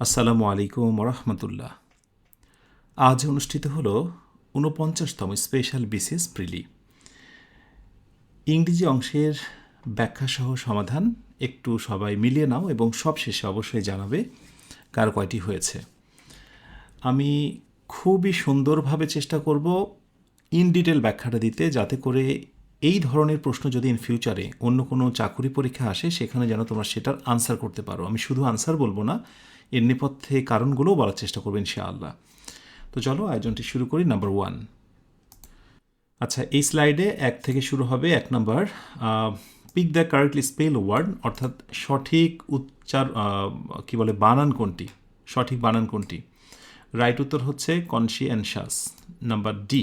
আসসালামু আলাইকুম রহমতুল্লাহ আজ অনুষ্ঠিত হল ঊনপঞ্চাশতম স্পেশাল বিসিএস প্রিলি। ইংরেজি অংশের ব্যাখ্যাসহ সমাধান একটু সবাই মিলিয়ে নাও এবং সব শেষে অবশ্যই জানাবে কার কয়টি হয়েছে। আমি খুবই সুন্দরভাবে চেষ্টা করব ইন ডিটেল ব্যাখ্যাটা দিতে যাতে করে এই ধরনের প্রশ্ন যদি ইন ফিউচারে অন্য কোনো চাকুরি পরীক্ষা আসে, সেখানে যেন তোমরা সেটার আনসার করতে পারো। আমি শুধু আনসার বলব না, এর নেপথ্যে কারণগুলোও বলার চেষ্টা করব ইনশাআল্লাহ। তো চলো, আয়োজনটি শুরু করি নাম্বার ওয়ান আচ্ছা এই স্লাইডে এক থেকে শুরু হবে এক নম্বর pick the correctly spelled word অর্থাৎ সঠিক উচ্চার কি বলে, বানান কোনটি? সঠিক বানান কোনটি? রাইট উত্তর হচ্ছে কনসিয়েনশাস নাম্বার ডি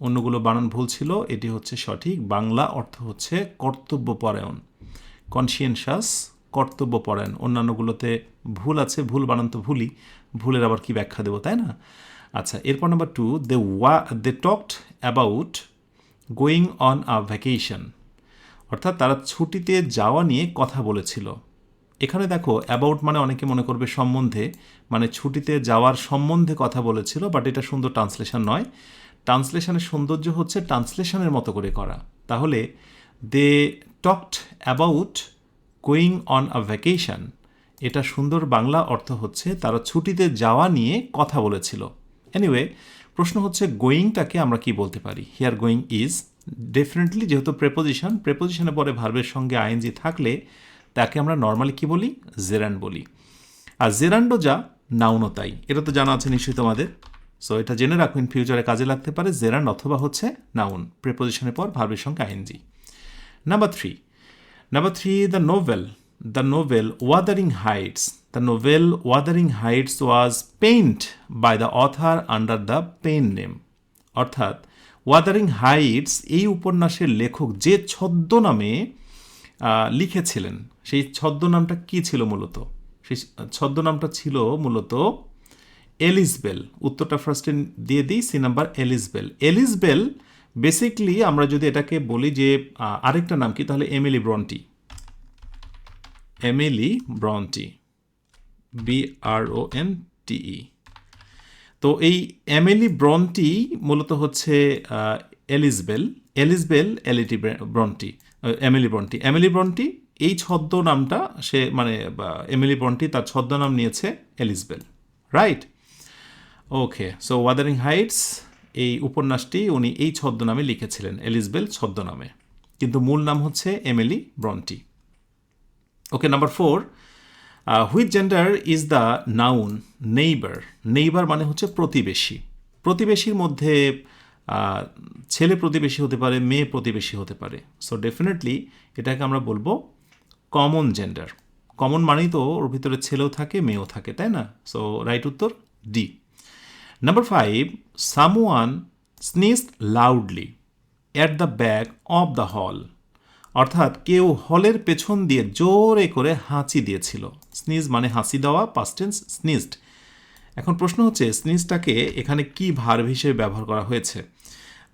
অন্যগুলো বানান ভুল ছিল, এটি হচ্ছে সঠিক। বাংলা অর্থ হচ্ছে কর্তব্যপরায়ণ। কনসিয়েনশাস কর্তব্যপরায়ণ। অন্যান্যগুলোতে ভুল আছে, ভুল বানান তো ভুলই। ভুলের আবার কি ব্যাখ্যা দেবো, তাই না? আচ্ছা এরপর number two they were they talked about going on a vacation অর্থাৎ তারা ছুটিতে যাওয়া নিয়ে কথা বলেছিল। এখানে দেখো অ্যাবাউট মানে অনেকে মনে করবে সম্বন্ধে মানে ছুটিতে যাওয়ার সম্বন্ধে কথা বলেছিল বাট এটা সুন্দর ট্রান্সলেশন নয়। ট্রান্সলেশনের সৌন্দর্য হচ্ছে ট্রান্সলেশনের মতো করে করা। তাহলে they talked about going on a vacation এটা সুন্দর বাংলা অর্থ হচ্ছে তারা ছুটিতে যাওয়া নিয়ে কথা বলেছিল। এনিওয়ে প্রশ্ন হচ্ছে গোয়িংটাকে আমরা কি বলতে পারি? হিয়ার গোয়িং ইজ ডেফিনেটলি যেহেতু প্রেপোজিশন প্রেপোজিশনের পরে ভার্বের সঙ্গে আইএনজি থাকলে তাকে আমরা নর্মালি কি বলি? জেরান বলি। আর জেরান্ডো যা নাউনও তাই। এটা তো জানা আছে নিশ্চয়ই তোমাদের। সো এটা জেনে রাখো ইন ফিউচারে কাজে লাগতে পারে জেরান্ড অথবা হচ্ছে নাউন প্রেপোজিশনের পর ভার্বের সঙ্গে ING number three Number three the novel. The novel Wuthering Heights the novel Wuthering Heights was paint by the author under the pen name অর্থাৎ ওয়াদারিং হাইটস এই উপন্যাসের লেখক যে ছদ্মনামে লিখেছিলেন, সেই ছদ্মনামটা কি ছিল মূলত? সেই ছদ্মনামটা ছিল মূলত এলিসবেল, উত্তরটা ফার্স্টে দিয়ে দিই C number Ellis Bell. Ellis Bell basically আমরা যদি এটাকে বলি যে আরেকটা নাম কি? তাহলে Emily Bronte. Emily Bronte. B R O N T E তো এই এমিলি ব্রন্টি মূলত হচ্ছে Ellis Bell. Ellis Bell, elite Bronte Emily Bronte. Emily Bronte, এই ছদ্ম নামটা সে মানে এমিলি ব্রন্টি তার ছদ্মনাম নিয়েছে Ellis Bell. Right okay so Wuthering Heights এই উপন্যাসটি উনি এই ছদ্মনামে লিখেছিলেন এলিসবেল ছদ্মনামে। কিন্তু মূল নাম হচ্ছে Emily Bronte okay number four which gender is the noun neighbour neighbour মানে হচ্ছে প্রতিবেশী। প্রতিবেশীর মধ্যে ছেলে প্রতিবেশী হতে পারে, মেয়ে প্রতিবেশী হতে পারে। সো ডেফিনেটলি এটাকে আমরা বলব কমন জেন্ডার কমন মানেই তো ওর ভিতরে ছেলেও থাকে, মেয়েও থাকে, তাই না? সো রাইট উত্তর D number five someone sneeze loudly at the back of the hall অর্থাৎ কেউ হলের পেছন দিয়ে জোরে করে হাঁচি দিয়েছিল। স্নিজ মানে হাসি দেওয়া পাস্টেন্স স্নিজড এখন প্রশ্ন হচ্ছে স্নিজটাকে এখানে কি ভার্ব হিসেবে ব্যবহার করা হয়েছে?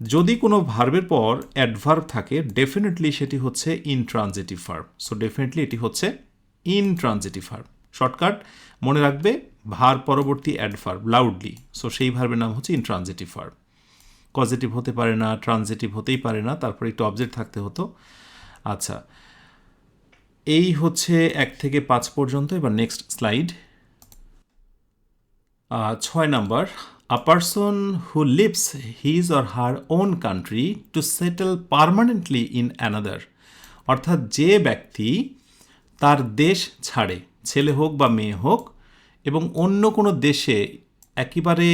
যদি কোনো ভার্বের পর অ্যাডভার্ব থাকে ডেফিনেটলি সেটি হচ্ছে ইনট্রানজিটিভ ভার্ব সো ডেফিনেটলি এটি হচ্ছে ইনট্রানজিটিভ ভার্ব শর্টকাট, মনে রাখবে ভার পরবর্তী অ্যাডভার্ব লাউডলি সো সেই ভার্বের নাম হচ্ছে ইনট্রানজিটিভ ভার্ব পজিটিভ হতে পারে না ট্রানজিটিভ হতেই পারে না, তারপরে একটু অবজেক্ট থাকতে হতো। আচ্ছা এই হচ্ছে এক থেকে পাঁচ পর্যন্ত, এবার নেক্সট স্লাইড ছয় number a person who leaves his or her own country to settle permanently in another অর্থাৎ যে ব্যক্তি তার দেশ ছাড়ে। ছেলে হোক বা মেয়ে হোক এবং অন্য কোনো দেশে একেবারে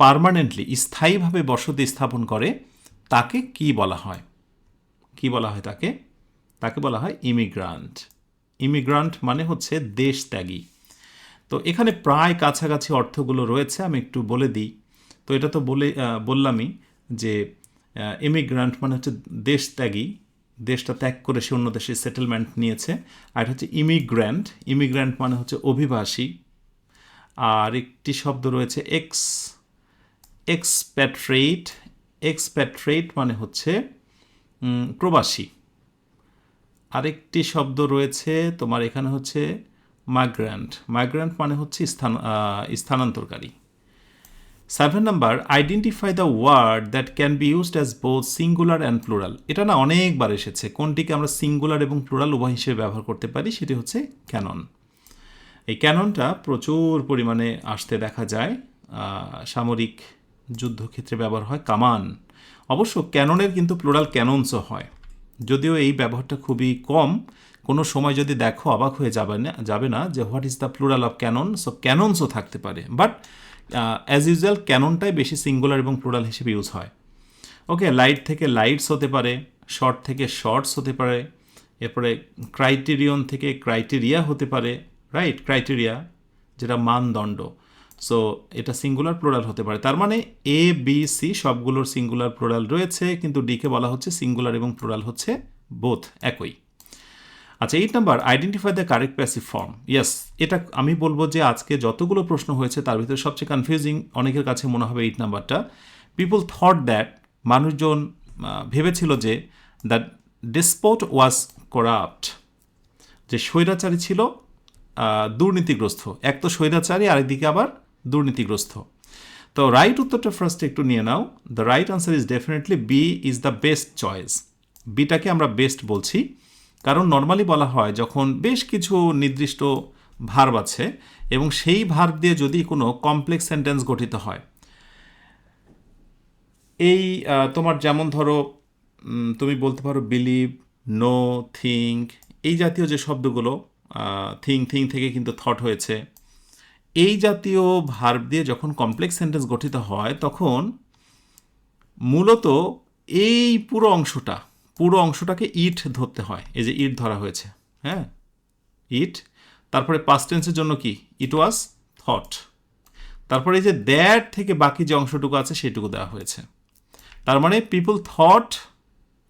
পারমানেন্টলি স্থায়ীভাবে বসতি স্থাপন করে, তাকে কি বলা হয়? কি বলা হয় তাকে? তাকে বলা হয় ইমিগ্রান্ট ইমিগ্রান্ট মানে হচ্ছে দেশত্যাগী তো এখানে প্রায় কাছাকাছি অর্থগুলো রয়েছে, আমি একটু বলে দিই। তো এটা তো বলে বললামই যে ইমিগ্রান্ট মানে হচ্ছে দেশত্যাগী দেশটা ত্যাগ করে সে অন্য দেশে সেটেলমেন্ট নিয়েছে। আর এটা হচ্ছে ইমিগ্র্যান্ট ইমিগ্র্যান্ট মানে হচ্ছে অভিবাসী। আর একটি শব্দ রয়েছে এক্স এক্সপ্যাট্রেট এক্সপ্যাট্রেট মানে হচ্ছে প্রবাসী। আরেকটি শব্দ রয়েছে, তোমার এখানে হচ্ছে মাইগ্র্যান্ট মাইগ্র্যান্ট মানে হচ্ছে স্থান স্থানান্তরকারী। Seven number identify the word that can be used as both singular and plural এটা না অনেকবার এসেছে, কোনটিকে আমরা সিঙ্গুলার এবং প্লুরাল উভয় হিসেবে ব্যবহার করতে পারি, সেটি হচ্ছে ক্যানন এই ক্যাননটা প্রচুর পরিমাণে আসতে দেখা যায় সামরিক যুদ্ধক্ষেত্রে ব্যবহার হয়, কামান। অবশ্য ক্যাননের কিন্তু প্লুরাল ক্যাননসও হয়। যদিও এই ব্যবহারটা খুবই কম, কোনো সময় যদি দেখো অবাক হয়ে যাবে না যাবে না যে what is the plural of cannon so ক্যাননসও থাকতে পারে। বাট অ্যাজ ইউজুয়াল ক্যাননটাই বেশি সিঙ্গুলার এবং প্লুরাল হিসেবে ইউজ হয়। ওকে লাইট থেকে লাইটস হতে পারে শর্ট থেকে শর্টস হতে পারে, এরপরে ক্রাইটেরিয়ন থেকে ক্রাইটেরিয়া হতে পারে রাইট ক্রাইটেরিয়া যেটা মানদণ্ড। সো এটা সিঙ্গুলার প্লোরাল হতে পারে। তার মানে এ বি সি সবগুলোর সিঙ্গুলার প্লোরাল রয়েছে, কিন্তু ডিকে বলা হচ্ছে সিঙ্গুলার এবং প্লোরাল হচ্ছে বোথ একই। আচ্ছা eight number identify the correct passive form yes এটা আমি বলব যে আজকে যতগুলো প্রশ্ন হয়েছে, তার ভিতরে সবচেয়ে কনফিউজিং অনেকের কাছে মনে হবে এইট নাম্বারটা পিপল থট দ্যাট মানুষজন ভেবেছিল যে দ্য ডিসপোট ওয়াজ করাপ্ট যে স্বৈরাচারী ছিল দুর্নীতিগ্রস্ত। এক তো স্বৈরাচারী আরেকদিকে আবার দুর্নীতিগ্রস্ত। তো রাইট উত্তরটা ফার্স্ট একটু নিয়ে নাও। The right answer is definitely B is the best choice বিটাকে আমরা বেস্ট বলছি। কারণ নর্মালি বলা হয় যখন বেশ কিছু নির্দিষ্ট ভার্ব আছে এবং সেই ভার্ব দিয়ে যদি কোনো কমপ্লেক্স সেন্টেন্স গঠিত হয়। এই তোমার যেমন ধরো তুমি বলতে পারো বিলিভ নো থিঙ্ক এই জাতীয় যে শব্দগুলো থিং থিং থেকে কিন্তু থট হয়েছে, এই জাতীয় ভার্ব দিয়ে যখন কমপ্লেক্স সেন্টেন্স গঠিত হয়, তখন মূলত এই পুরো অংশটা পুরো অংশটাকে ইট ধরতে হয়। এই যে ইট ধরা হয়েছে হ্যাঁ? ইট, তারপরে পাস্ট টেন্সের জন্য কি? ইট ওয়াজ থট তারপরে এই যে দ্যাট থেকে বাকি যে অংশটুকু আছে, সেটুকু দেওয়া হয়েছে। তার মানে পিপল থট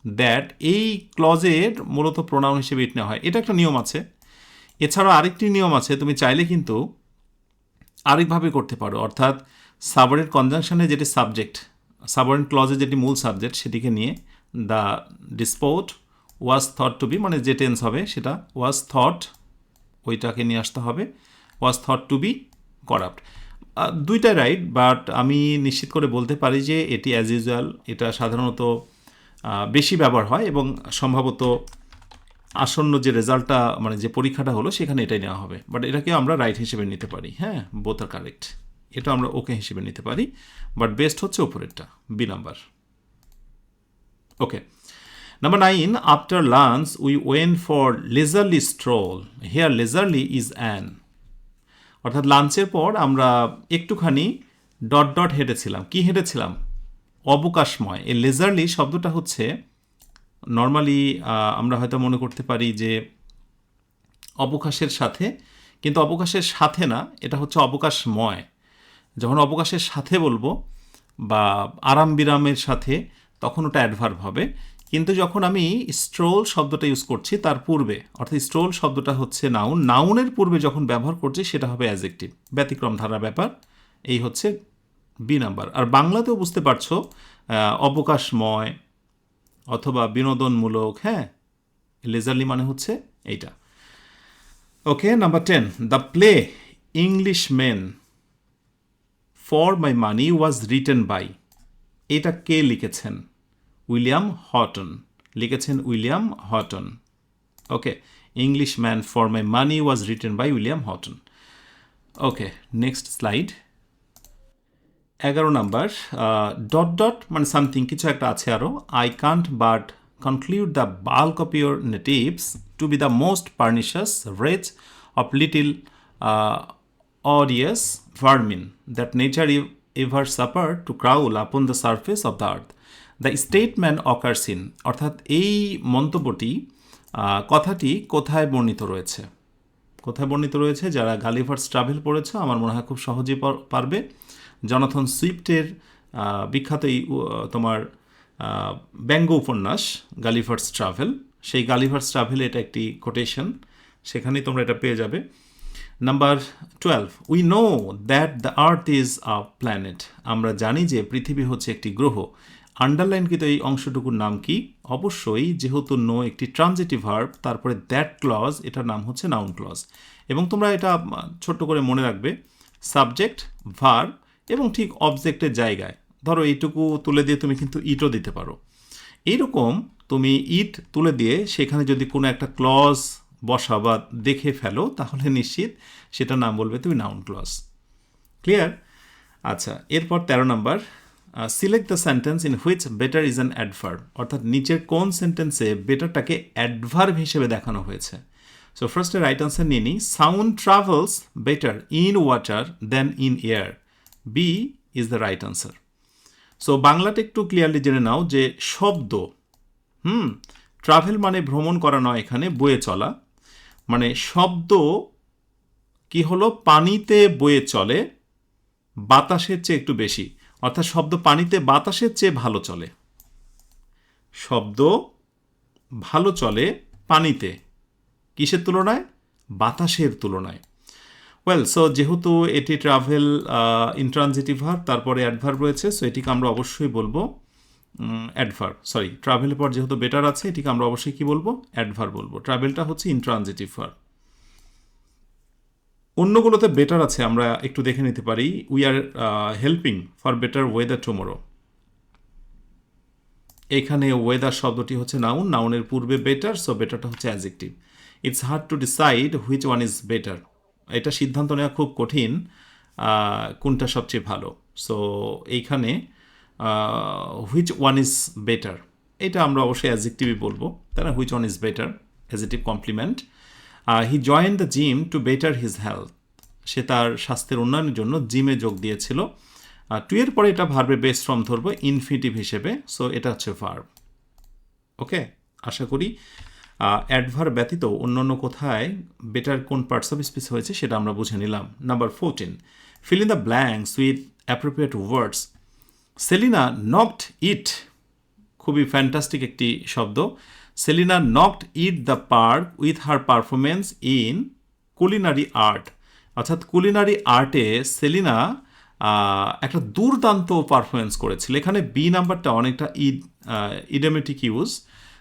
দ্যাট এই ক্লজের মূলত প্রোনাউন হিসেবে ইট নেওয়া হয়। এটা একটা নিয়ম আছে। এছাড়াও আরেকটি নিয়ম আছে, তুমি চাইলে কিন্তু আরেকভাবে করতে পারো। অর্থাৎ সাবরের কনজাংশনে যেটি সাবজেক্ট সাবরেন ক্লজে যেটি মূল সাবজেক্ট সেটিকে নিয়ে the disport was thought to be মানে যে টেন্স হবে সেটা ওয়াজ থট ওইটাকে নিয়ে আসতে হবে was thought to be corrupt দুইটাই রাইট বাট আমি নিশ্চিত করে বলতে পারি যে এটি অ্যাজ ইউজুয়াল এটা সাধারণত বেশি ব্যবহার হয় এবং সম্ভবত আসন্ন যে রেজাল্টটা মানে যে পরীক্ষাটা হলো সেখানে এটাই নেওয়া হবে। বাট এটাকে আমরা রাইট হিসেবে নিতে পারি হ্যাঁ বোথ আর কারেক্ট এটা আমরা ওকে হিসেবে নিতে পারি বাট বেস্ট হচ্ছে ওপরেরটা B number okay number nine after lunch we went for leisurely stroll here leisurely is an অর্থাৎ লাঞ্চের পর আমরা একটুখানি ডট ডট হেঁটেছিলাম। কি হেঁটেছিলাম? অবকাশময়। এই লেজারলি শব্দটা হচ্ছে নর্মালি আমরা হয়তো মনে করতে পারি যে অবকাশের সাথে, কিন্তু অবকাশের সাথে না, এটা হচ্ছে অবকাশময়। যখন অবকাশের সাথে বলব, বা আরাম বিরামের সাথে তখন ওটা অ্যাডভার্ব হবে। কিন্তু যখন আমি স্ট্রোল শব্দটা ইউজ করছি, তার পূর্বে, অর্থাৎ স্ট্রোল শব্দটা হচ্ছে নাউন নাউনের পূর্বে যখন ব্যবহার করছি, সেটা হবে অ্যাজেক্টিভ ব্যতিক্রম ধারা ব্যাপার। এই হচ্ছে বি নাম্বার আর বাংলাতেও বুঝতে পারছ অবকাশময় অথবা বিনোদনমূলক হ্যাঁ? লেজারলি মানে হচ্ছে এইটা। Okay number ten the play English men for my money was written by এটা কে লিখেছেন? William Haughton. লিখেছেন William Haughton. Okay English man for my money was written by William Haughton. Okay next slide এগারো number dot dot মানে something কিছু একটা আছে আরও I can't but conclude the bulk of your natives to be the most pernicious race of little odious vermin that nature ever suffered to crawl upon the surface of the earth the statement occurs in অর্থাৎ এই মন্তব্যটি কথাটি কোথায় বর্ণিত রয়েছে? কোথায় বর্ণিত রয়েছে? যারা গালিভার্স ট্রাভেল পড়েছে, আমার মনে হয় খুব সহজেই পারবে। জনাথন সুইফটের বিখ্যাত এই তোমার ব্যঙ্গ উপন্যাস, গালিভার্স ট্রাভেল। সেই গালিভার্স ট্রাভেল এটা একটি কোটেশন সেখানেই তোমরা এটা পেয়ে যাবে। Number twelve we know that the earth is a planet আমরা জানি যে পৃথিবী হচ্ছে একটি গ্রহ। আন্ডারলাইনকৃত এই অংশটুকুর নাম কি? অবশ্যই, যেহেতু নো একটি ট্রানজিটিভ ভার্ব তারপরে দ্যাট ক্লজ এটার নাম হচ্ছে নাউন ক্লজ এবং তোমরা এটা ছোট্ট করে মনে রাখবে। সাবজেক্ট ভার্ব এবং ঠিক অবজেক্টের জায়গায়। ধরো এইটুকু তুলে দিয়ে তুমি কিন্তু ইটও দিতে পারো। এইরকম তুমি ইট তুলে দিয়ে সেখানে যদি কোনো একটা ক্লজ বসা বা দেখে ফেলো, তাহলে নিশ্চিত সেটার নাম বলবে তুমি নাউন ক্লজ ক্লিয়ার আচ্ছা এরপর তেরো number select the sentence in which better is an adverb অর্থাৎ নিচের কোন সেন্টেন্সে বেটারটাকে অ্যাডভার্ব হিসেবে দেখানো হয়েছে। সো ফার্স্টে রাইট আনসার নিয়ে নিই। Sound travels better in water than in air B is the right answer so বাংলাটা একটু ক্লিয়ারলি জেনে নাও যে শব্দ, হুম ট্রাভেল মানে ভ্রমণ করা নয় এখানে, বয়ে চলা। মানে শব্দ কি হলো? পানিতে বয়ে চলে, বাতাসের চেয়ে একটু বেশি। অর্থাৎ শব্দ পানিতে বাতাসের চেয়ে ভালো চলে। শব্দ ভালো চলে পানিতে। কিসের তুলনায়? বাতাসের তুলনায়। ওয়েল সো যেহেতু এটি ট্রাভেল ইন্ট্রানজিটিভ ভার্ব তারপরে অ্যাডভার্ব রয়েছে সো এটিকে আমরা অবশ্যই বলব অ্যাডভার্ব সরি ট্রাভেলের পর যেহেতু বেটার আছে, এটিকে আমরা অবশ্যই কি বলব? অ্যাডভার্ব বলব। ট্রাভেলটা হচ্ছে ইন্ট্রানজিটিভ অন্যগুলোতে বেটার আছে, আমরা একটু দেখে নিতে পারি। We are helping for better weather tomorrow এখানে ওয়েদার শব্দটি হচ্ছে নাউন নাউনের পূর্বে বেটার সো বেটারটা হচ্ছে adjective it's hard to decide which one is better এটা সিদ্ধান্ত নেওয়া খুব কঠিন কোনটা সবচেয়ে ভালো। সো এইখানে হুইচ ওয়ান ইজ বেটার এটা আমরা অবশ্যই অ্যাজেক্টিভই বলব। না which one is better adjective complement he join the gym to better his health সে তার স্বাস্থ্যের উন্নয়নের জন্য জিমে যোগ দিয়েছিল। টু এর পরে এটা ভার্বে বেস ফর্ম ধরবো ইনফিনিটিভ হিসেবে। সো এটা হচ্ছে ভার্ব ওকে আশা করি অ্যাডভার ব্যতীত অন্যান্য কোথায় বেটার কোন পার্টস অফ স্পিচ হয়েছে সেটা আমরা বুঝে নিলাম। Number fourteen fill in the blanks with appropriate words Selina knocked it খুবই ফ্যান্টাস্টিক একটি শব্দ। Selina knocked it the park with her performance in culinary art অর্থাৎ কুলিনারি আর্টে সেলিনা একটা দুর্দান্ত পারফরমেন্স করেছিল। এখানে বি নাম্বারটা অনেকটা ইড ইডেমেটিক ইউজ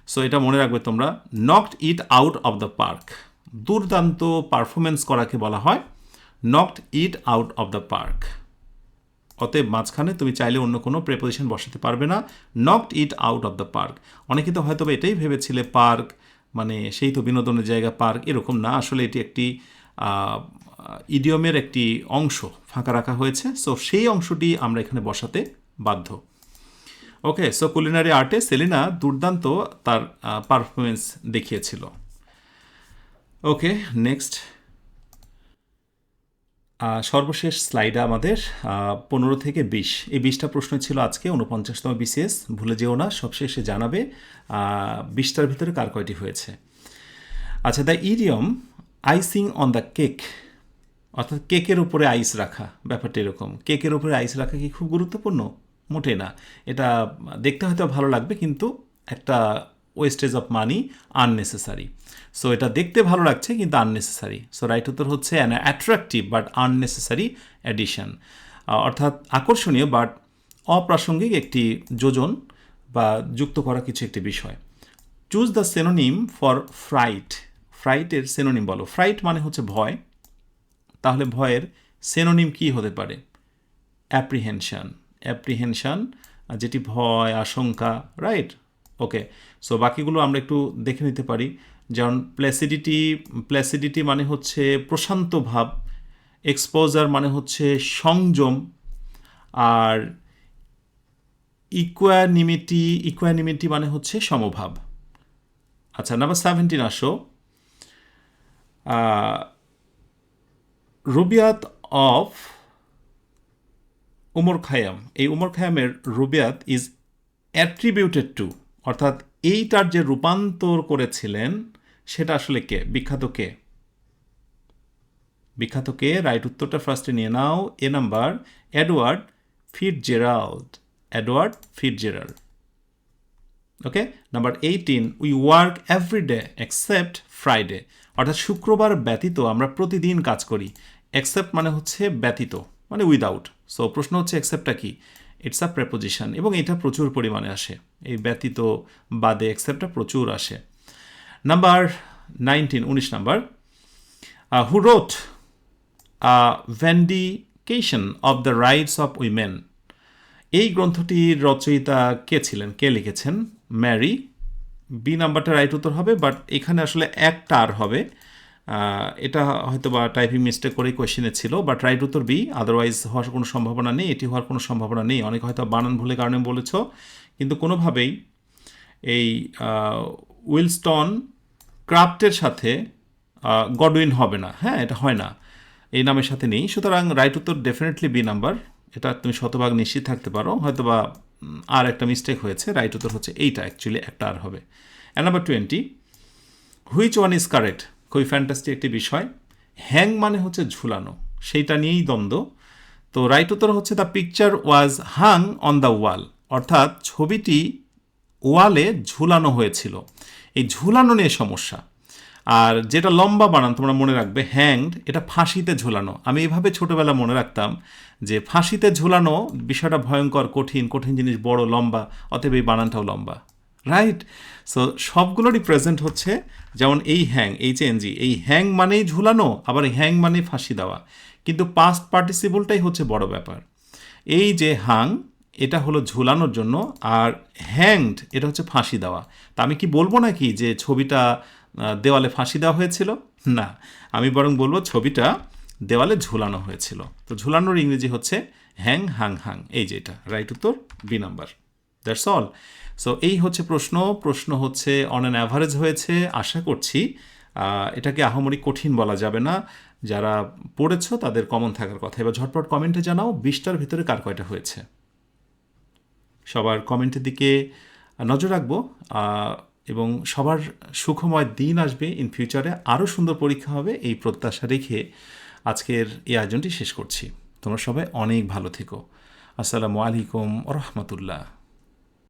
সো এটা মনে রাখবে তোমরা knocked it out of the park দুর্দান্ত পারফরমেন্স করাকে বলা হয় knocked it out of the park অতএব মাঝখানে তুমি চাইলে অন্য কোনো প্রেপোজিশন বসাতে পারবে না। Knocked it out of the park অনেকে তো হয়তো এটাই ভেবেছিলে পার্ক মানে সেই তো বিনোদনের জায়গা পার্ক এরকম না। আসলে এটি একটি ইডিয়মের একটি অংশ ফাঁকা রাখা হয়েছে। সো সেই অংশটি আমরা এখানে বসাতে বাধ্য। ওকে সো কুলিনারি আর্টে সেলিনা দুর্দান্ত তার পারফরমেন্স দেখিয়েছিল। ওকে নেক্সট সর্বশেষ স্লাইডে আমাদের পনেরো থেকে বিশ। এই বিশটা প্রশ্ন ছিল আজকে উনপঞ্চাশতম বিসিএস ভুলে যেও না, সবশেষে জানাবে বিশটার ভিতরে কার কয়টি হয়েছে। আচ্ছা the idiom icing on the cake অর্থাৎ কেকের উপরে আইস রাখা, ব্যাপারটা এরকম। কেকের উপরে আইস রাখা কি খুব গুরুত্বপূর্ণ? মোটে না। এটা দেখতে হয়তো ভালো লাগবে, কিন্তু একটা wastage of money unnecessary so এটা দেখতে ভালো লাগছে, কিন্তু আননেসেসারি সো রাইট উত্তর হচ্ছে an attractive but unnecessary addition অর্থাৎ আকর্ষণীয় বাট অপ্রাসঙ্গিক একটি যোজন বা যুক্ত করা কিছু একটি বিষয়। Choose the synonym for fright ফ্রাইটের synonym বলো। ফ্রাইট মানে হচ্ছে ভয়। তাহলে ভয়ের সেনোনিম কি হতে পারে? অ্যাপ্রিহেনশন অ্যাপ্রিহেনশন যেটি ভয়, আশঙ্কা রাইট ওকে সো বাকিগুলো আমরা একটু দেখে নিতে পারি। যেমন প্ল্যাসিডিটি প্ল্যাসিডিটি মানে হচ্ছে প্রশান্ত ভাব এক্সপোজার মানে হচ্ছে সংযম, আর ইকুয়ানিমিটি ইকুয়ানিমিটি মানে হচ্ছে সমভাব। আচ্ছা নাম্বার সেভেন্টিন আসো। Rubaiyat of Omar Khayyam. এই উমর খায়ামের রুবিয়াত ইজ অ্যাট্রিবিউটেড টু অর্থাৎ এইটার যে রূপান্তর করেছিলেন, সেটা আসলে কে? বিখ্যাত কে? বিখ্যাত কে? রাইট উত্তরটা ফার্স্টে নিয়ে নাও। A number, Edward Fitzgerald Edward Fitzgerald okay? Number eighteen we work every day except Friday অর্থাৎ শুক্রবার ব্যতীত আমরা প্রতিদিন কাজ করি। এক্সেপ্ট মানে হচ্ছে ব্যতীত মানে উইদাউট সো প্রশ্ন হচ্ছে এক্সেপ্টটা কি? ইটস আ প্রেপোজিশন এবং এটা প্রচুর পরিমাণে আসে। এই ব্যতীত বাদে এক্সেপ্টটা প্রচুর আসে। নাম্বার নাইনটিন উনিশ number who wrote vindication of the rights of women এই গ্রন্থটির রচয়িতা কে ছিলেন? কে লিখেছেন? ম্যারি বি নাম্বারটা রাইট উত্তর হবে বাট এখানে আসলে একটা আর হবে। এটা হয়তো বা টাইপিং মিস্টেক করেই কোয়েশ্চেনে ছিল বাট রাইট উত্তর বি আদারওয়াইজ হওয়ার কোনো সম্ভাবনা নেই, এটি হওয়ার কোনো সম্ভাবনা নেই। অনেক হয়তো বানান ভুলের কারণে বলেছ, কিন্তু কোনোভাবেই এই উইলস্টন ক্রাফটের সাথে গডউইন হবে না। হ্যাঁ এটা হয় না। এই নামের সাথে নেই। সুতরাং রাইট উত্তর ডেফিনেটলি বি নাম্বার এটা তুমি শতভাগ নিশ্চিত থাকতে পারো। হয়তো বা আর একটা মিস্টেক হয়েছে রাইট উত্তর হচ্ছে এইটা অ্যাকচুয়ালি একটা আর হবে। And number twenty which one is correct খুবই ফ্যান্টাস্টিক একটি বিষয়। হ্যাং মানে হচ্ছে ঝুলানো, সেইটা নিয়েই দ্বন্দ্ব। তো রাইট উত্তর হচ্ছে the picture was Hang on the ওয়াল অর্থাৎ ছবিটি ওয়ালে ঝুলানো হয়েছিল। এই ঝুলানো নিয়ে সমস্যা। আর যেটা লম্বা বানান, তোমরা মনে রাখবে হ্যাংড এটা ফাঁসিতে ঝুলানো। আমি এইভাবে ছোটবেলা মনে রাখতাম যে ফাঁসিতে ঝুলানো বিষয়টা ভয়ঙ্কর, কঠিন কঠিন জিনিস বড়, লম্বা, অতএব এই বানানটাও লম্বা। রাইট সো সবগুলোরই প্রেজেন্ট হচ্ছে যেমন এই হ্যাং এইচ এনজি এই হ্যাং মানেই ঝুলানো, আবার হ্যাং মানেই ফাঁসি দেওয়া। কিন্তু পাস্ট পার্টিসিপলটাই হচ্ছে বড় ব্যাপার। এই যে হাং এটা হলো ঝুলানোর জন্য, আর হ্যাংড এটা হচ্ছে ফাঁসি দেওয়া। তা আমি কি বলব নাকি যে ছবিটা দেওয়ালে ফাঁসি দেওয়া হয়েছিল? না। আমি বরং বলব ছবিটা দেওয়ালে ঝুলানো হয়েছিল। তো ঝুলানোর ইংরেজি হচ্ছে হ্যাং হাং হাং এই যে এটা রাইট উত্তর B number that's all so এই হচ্ছে প্রশ্ন। প্রশ্ন হচ্ছে অন অ্যান অ্যাভারেজ হয়েছে, আশা করছি। এটাকে আহামরি কঠিন বলা যাবে না। যারা পড়েছো, তাদের কমন থাকার কথা। এবার ঝটপট কমেন্টে জানাও, বিশটার ভিতরে কার কয়টা হয়েছে? সবার কমেন্টের দিকে নজর রাখব। এবং সবার সুখময় দিন আসবে ইন ফিউচারে আরও সুন্দর পরীক্ষা হবে, এই প্রত্যাশা রেখে আজকের এই আয়োজনটি শেষ করছি। তোমরা সবাই অনেক ভালো থেকো। আসসালামু আলাইকুম রহমতুল্লাহ।